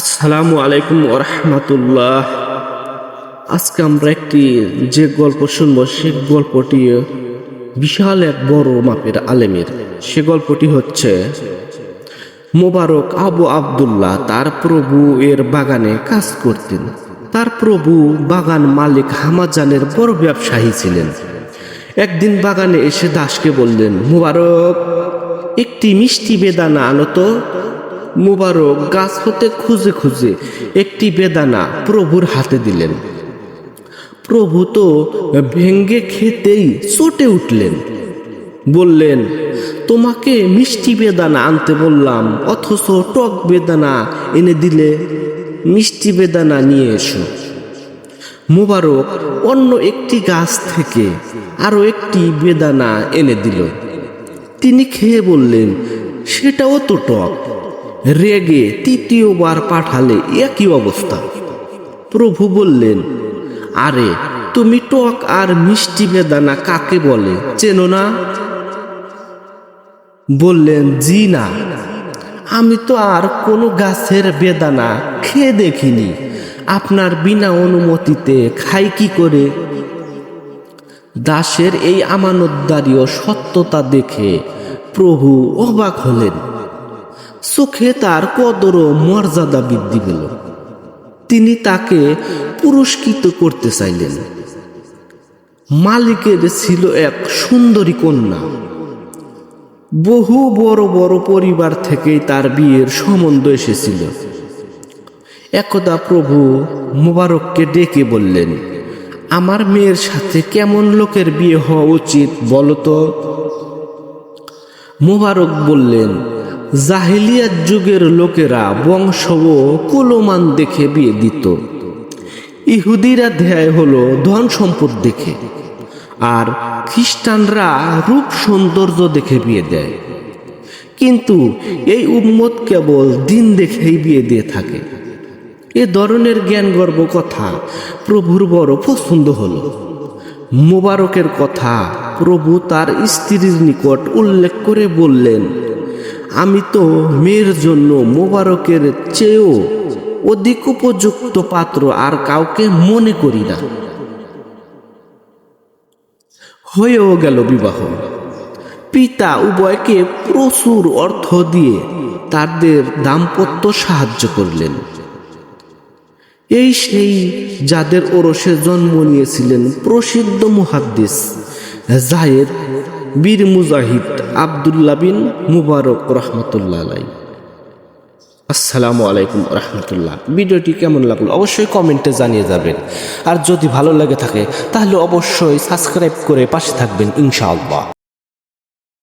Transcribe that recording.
আসসালামু আলাইকুম রহমতুল্লাহ। আজকে আমরা একটি যে গল্প শুনব, সে গল্পটি বিশাল এক বড় মাপের আলেমের। সে গল্পটি হচ্ছে, মোবারক আবু আব্দুল্লাহ তার প্রভু এর বাগানে কাজ করতেন। তার প্রভু বাগান মালিক হামাজানের বড় ব্যবসায়ী ছিলেন। একদিন বাগানে এসে দাসকে বললেন, মুবারক, একটি মিষ্টি বেদানা আনো তো। মুবারক গাছ হতে খুঁজে খুঁজে একটি বেদানা প্রভুর হাতে দিলেন। প্রভু তো ভেঙ্গে খেতেই চটে উঠলেন। বললেন, তোমাকে মিষ্টি বেদানা আনতে বললাম, অথচ টক বেদানা এনে দিলে মিষ্টি বেদানা নিয়ে এসো। মোবারক অন্য একটি গাছ থেকে আরও একটি বেদানা এনে দিল। তিনি খেয়ে বললেন, সেটাও তো টক। রেগে তৃতীয়বার পাঠালে একই অবস্থা। প্রভু বললেন, আরে, তুমি টক আর মিষ্টি বেদানা কাকে বলে চেনো না? বললেন, জি না। আমি তো আর কোনো গাছের বেদানা খেয়ে দেখিনি। আপনার বিনা অনুমতিতে খাই কি করে? দাসের এই আমানতদারী ও সত্যতা দেখে প্রভু অবাক হলেন। চোখে তার কদর ও মর্যাদা বৃদ্ধি পেল। তিনি তাকে পুরস্কৃত করতে চাইলেন। মালিকের ছিল এক সুন্দরী কন্যা। বহু বড় বড় পরিবার থেকেই তার বিয়ের সম্বন্ধ এসেছিল। একদা প্রভু মুবারককে ডেকে বললেন, আমার মেয়ের সাথে কেমন লোকের বিয়ে হওয়া উচিত বলতো মুবারক বললেন জাহিলিয়াত যুগের লোকেরা বংশ ও কুলমান দেখে বিয়ে দিত। ইহুদিরা ধ্যায় হলো ধন সম্পদ দেখে, আর খ্রিস্টানরা রূপ সৌন্দর্য দেখে বিয়ে দেয়। কিন্তু এই উম্মত কেবল দিন দেখেই বিয়ে দিয়ে থাকে। এ ধরনের জ্ঞান গর্ব কথা প্রভুর বড় পছন্দ হলো। মোবারকের কথা প্রভু তার স্ত্রীর নিকট উল্লেখ করে বললেন আমি তো মেয়ের জন্য মোবারকের চেয়েও অধিক উপযুক্ত পাত্র আর কাউকে মনে করি না। হয়েও গেল বিবাহ। পিতা উভয়কে প্রচুর অর্থ দিয়ে তাদের দাম্পত্য সাহায্য করলেন। এই সেই যাদের ওরসে জন্ম নিয়েছিলেন প্রসিদ্ধ মুহাদ্দিস জায়েদ বীর মুজাহিদ আবদুল্লা বিন মুবারক রহমতুল্লাহ আলাই আসসালামু আলাইকুম রহমতুল্লাহ। ভিডিওটি কেমন লাগল অবশ্যই কমেন্টে জানিয়ে যাবেন। আর যদি ভালো লাগে থাকে, তাহলে অবশ্যই সাবস্ক্রাইব করে পাশে থাকবেন ইনশাআল্লাহ।